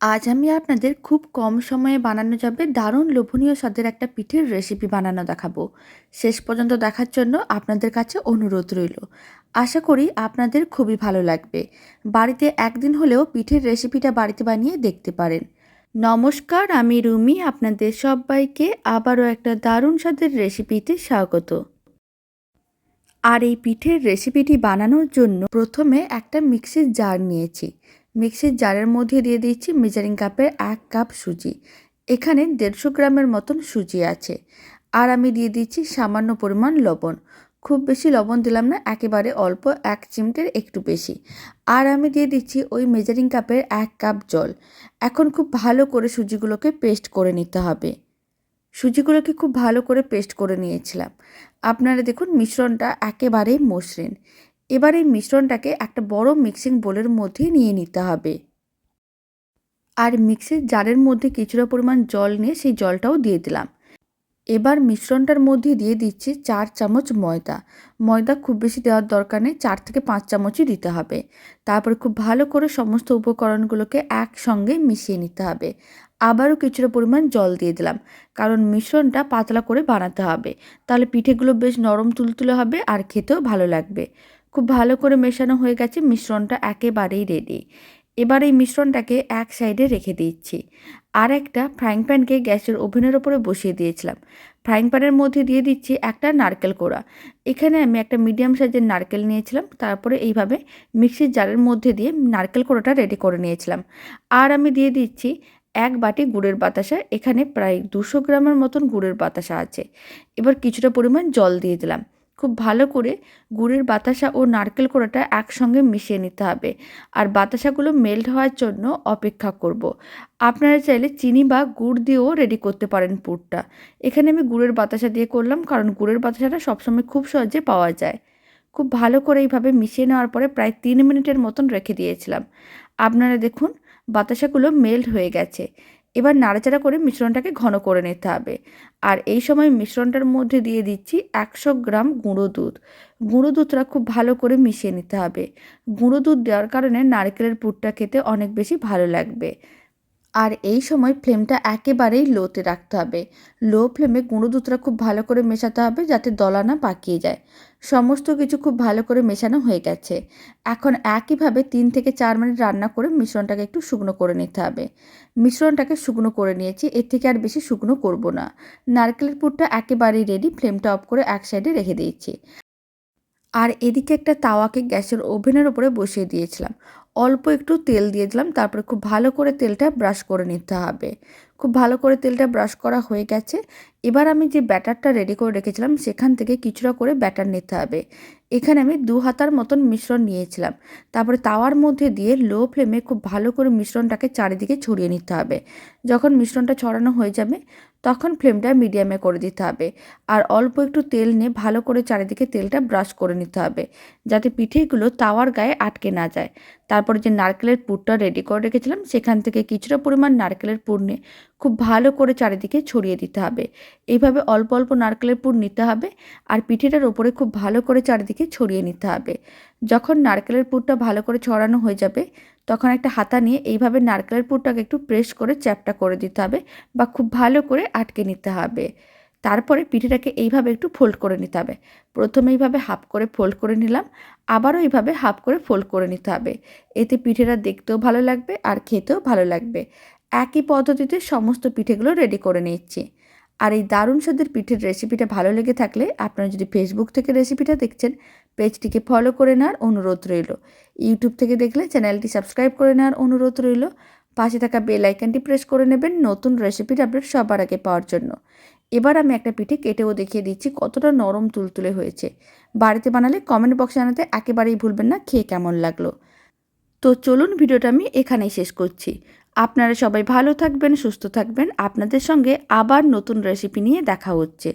আজ আমি আপনাদের খুব কম সময়ে বানানো যাবে দারুণ লোভনীয় স্বাদের একটা পিঠের রেসিপি বানানো দেখাবো। শেষ পর্যন্ত দেখার জন্য আপনাদের কাছে অনুরোধ রইল। আশা করি আপনাদের খুবই ভালো লাগবে। বাড়িতে একদিন হলেও পিঠের রেসিপিটা বাড়িতে বানিয়ে দেখতে পারেন। নমস্কার, আমি রুমি, আপনাদের সবাইকে আবারও একটা দারুণ স্বাদের রেসিপিতে স্বাগত। আর এই পিঠের রেসিপিটি বানানোর জন্য প্রথমে একটা মিক্সির জার নিয়েছি। মিক্সির জারের মধ্যে দিয়ে দিচ্ছি মেজারিং কাপের এক কাপ সুজি। এখানে দেড়শো গ্রামের মতন সুজি আছে। আর আমি দিয়ে দিচ্ছি সামান্য পরিমাণ লবণ। খুব বেশি লবণ দিলাম না, একেবারে অল্প এক চিমটের একটু বেশি। আর আমি দিয়ে দিচ্ছি ওই মেজারিং কাপের এক কাপ জল। এখন খুব ভালো করে সুজিগুলোকে পেস্ট করে নিতে হবে। সুজিগুলোকে খুব ভালো করে পেস্ট করে নিয়েছিলাম। আপনারা দেখুন মিশ্রণটা একেবারেই মসৃণ। এবার এই মিশ্রণটাকে একটা বড় মিক্সিং বোলের মধ্যে নিয়ে নিতে হবে। আর মিক্সির জারের মধ্যে কিছুটা পরিমাণ জল নিয়ে সেই জলটাও দিয়ে দিলাম। এবার মিশ্রণটার মধ্যে দিয়ে দিচ্ছি চার চামচ ময়দা। ময়দা খুব বেশি দেওয়ার দরকার নেই, চার থেকে পাঁচ চামচই দিতে হবে। তারপরে খুব ভালো করে সমস্ত উপকরণগুলোকে একসঙ্গে মিশিয়ে নিতে হবে। আবারও কিছুটা পরিমাণ জল দিয়ে দিলাম, কারণ মিশ্রণটা পাতলা করে বানাতে হবে। তাহলে পিঠেগুলো বেশ নরম তুলতুলে হবে আর খেতেও ভালো লাগবে। খুব ভালো করে মেশানো হয়ে গেছে, মিশ্রণটা একেবারেই রেডি এবার এই মিশ্রণটাকে এক সাইডে রেখে দিচ্ছি। আর একটা ফ্রাইং প্যানকে গ্যাসের ওভেনের ওপরে বসিয়ে দিয়েছিলাম। ফ্রাইং প্যানের মধ্যে দিয়ে দিচ্ছি একটা নারকেল কোড়া। এখানে আমি একটা মিডিয়াম সাইজের নারকেল নিয়েছিলাম, তারপরে এইভাবে মিক্সির জারের মধ্যে দিয়ে নারকেল কোড়াটা রেডি করে নিয়েছিলাম। আর আমি দিয়ে দিচ্ছি এক বাটি গুড়ের বাতাসা, এখানে প্রায় দুশো গ্রামের মতন গুড়ের বাতাসা আছে। এবার কিছুটা পরিমাণ জল দিয়ে দিলাম। খুব ভালো করে গুড়ের বাতাসা ও নারকেল কোড়াটা একসঙ্গে মিশিয়ে নিতে হবে। আর বাতাসাগুলো মেল্ট হওয়ার জন্য অপেক্ষা করব। আপনারা চাইলে চিনি বা গুড় দিয়েও রেডি করতে পারেন পুরটা। এখানে আমি গুড়ের বাতাসা দিয়ে করলাম, কারণ গুড়ের বাতাসাটা সবসময় খুব সহজে পাওয়া যায়। খুব ভালো করে এইভাবে মিশিয়ে নেওয়ার পরে প্রায় তিন মিনিটের মতন রেখে দিয়েছিলাম। আপনারা দেখুন, বাতাসাগুলো মেল্ট হয়ে গেছে। এবার নাড়াচাড়া করে মিশ্রণটাকে ঘন করে নিতে হবে। আর এই সময় মিশ্রণটার মধ্যে দিয়ে দিচ্ছি একশো গ্রাম গুঁড়ো দুধ। গুঁড়ো দুধটা খুব ভালো করে মিশিয়ে নিতে হবে। গুঁড়ো দুধ দেওয়ার কারণে নারকেলের পুরটা খেতে অনেক বেশি ভালো লাগবে। আর এই সময় ফ্লেমটা একেবারেই লোতে রাখতে হবে। লো ফ্লেমে গুঁড়ো দুধটা খুব ভালো করে মেশাতে হবে যাতে দলা না পাকিয়ে যায়। সমস্ত কিছু খুব ভালো করে মেশানো হয়ে গেছে। এখন একইভাবে তিন থেকে চার মিনিট রান্না করে মিশ্রণটাকে একটু শুকনো করে নিতে হবে। মিশ্রণটাকে শুকনো করে নিয়েছি, এর থেকে আর বেশি শুকনো করব না। নারকেলের পুরটা একেবারেই রেডি ফ্লেমটা অফ করে এক সাইডে রেখে দিয়েছি। আর এদিকে একটা তাওয়াকে গ্যাসের ওভেনের ওপরে বসিয়ে দিয়েছিলাম। অল্প একটু তেল দিয়ে দিলাম, তারপরে খুব ভালো করে তেলটা ব্রাশ করে নিতে হবে। খুব ভালো করে তেলটা ব্রাশ করা হয়ে গেছে। এবার আমি যে ব্যাটারটা রেডি করে রেখেছিলাম, সেখান থেকে কিছুটা করে ব্যাটার নিতে হবে। এখানে আমি দু হাতার মতন মিশ্রণ নিয়েছিলাম। তারপরে তাওয়ার মধ্যে দিয়ে লো ফ্লেমে খুব ভালো করে মিশ্রণটাকে চারিদিকে ছড়িয়ে নিতে হবে। যখন মিশ্রণটা ছড়ানো হয়ে যাবে তখন ফ্লেমটা মিডিয়ামে করে দিতে হবে। আর অল্প একটু তেল নিয়ে ভালো করে চারিদিকে তেলটা ব্রাশ করে নিতে হবে, যাতে পিঠেগুলো তাওয়ার গায়ে আটকে না যায়। তারপরে যে নারকেলের পুরটা রেডি করে রেখেছিলাম, সেখান থেকে কিছুটা পরিমাণ নারকেলের পুর নিয়ে খুব ভালো করে চারিদিকে ছড়িয়ে দিতে হবে। এইভাবে অল্প অল্প নারকেলের পুর নিতে হবে আর পিঠেটার ওপরে খুব ভালো করে চারিদিকে ছড়িয়ে নিতে হবে। যখন নারকেলের পুরটা ভালো করে ছড়ানো হয়ে যাবে তখন একটা হাতা নিয়ে এইভাবে নারকেলের পুরটাকে একটু প্রেস করে চ্যাপটা করে দিতে হবে বা খুব ভালো করে আটকে নিতে হবে। তারপরে পিঠেটাকে এইভাবে একটু ফোল্ড করে নিতে হবে। প্রথমে এইভাবে হাফ করে ফোল্ড করে নিলাম, আবারও এইভাবে হাফ করে ফোল্ড করে নিতে হবে। এতে পিঠেটা দেখতেও ভালো লাগবে আর খেতেও ভালো লাগবে। একই পদ্ধতিতে সমস্ত পিঠেগুলো রেডি করে নিচ্ছি। আর এই দারুণ স্বাদের পিঠের রেসিপিটা ভালো লেগে থাকলে আপনারা যদি ফেসবুক থেকে রেসিপিটা দেখছেন পেজটিকে ফলো করে নেওয়ার অনুরোধ রইল। ইউটিউব থেকে দেখলে চ্যানেলটি সাবস্ক্রাইব করে নেওয়ার অনুরোধ রইল। পাশে থাকা বেল আইকনটি প্রেস করে নেবেন নতুন রেসিপির আপডেট সবার আগে পাওয়ার জন্য। এবার আমি একটা পিঠে কেটেও দেখিয়ে দিচ্ছি কতটা নরম তুলতুলে হয়েছে। বাড়িতে বানালে কমেন্ট বক্সে জানাতে একেবারেই ভুলবেন না, খেয়ে কেমন লাগল। তো চলুন ভিডিওটা আমি এখানেই শেষ করছি। আপনারা সবাই ভালো থাকবেন, সুস্থ থাকবেন। আপনাদের সঙ্গে আবার নতুন রেসিপি নিয়ে দেখা হচ্ছে।